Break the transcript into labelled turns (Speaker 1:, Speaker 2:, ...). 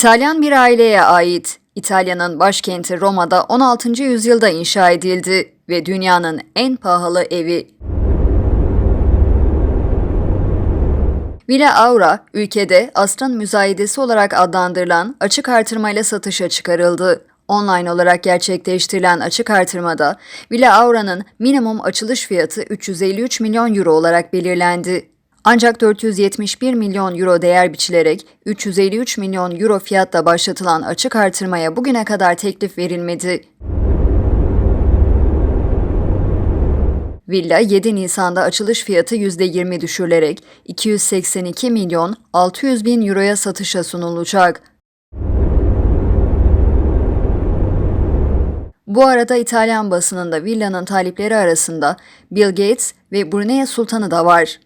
Speaker 1: İtalyan bir aileye ait. İtalya'nın başkenti Roma'da 16. yüzyılda inşa edildi ve dünyanın en pahalı evi. Villa Aura, ülkede asrın müzayedesi olarak adlandırılan açık artırmayla satışa çıkarıldı. Online olarak gerçekleştirilen açık artırmada Villa Aura'nın minimum açılış fiyatı 353 milyon euro olarak belirlendi. Ancak 471 milyon euro değer biçilerek 353 milyon euro fiyatla başlatılan açık artırmaya bugüne kadar teklif verilmedi. Villa 7 Nisan'da açılış fiyatı %20 düşürülerek 282 milyon 600 bin euroya satışa sunulacak. Bu arada İtalyan basınında villanın talipleri arasında Bill Gates ve Brunei Sultanı da var.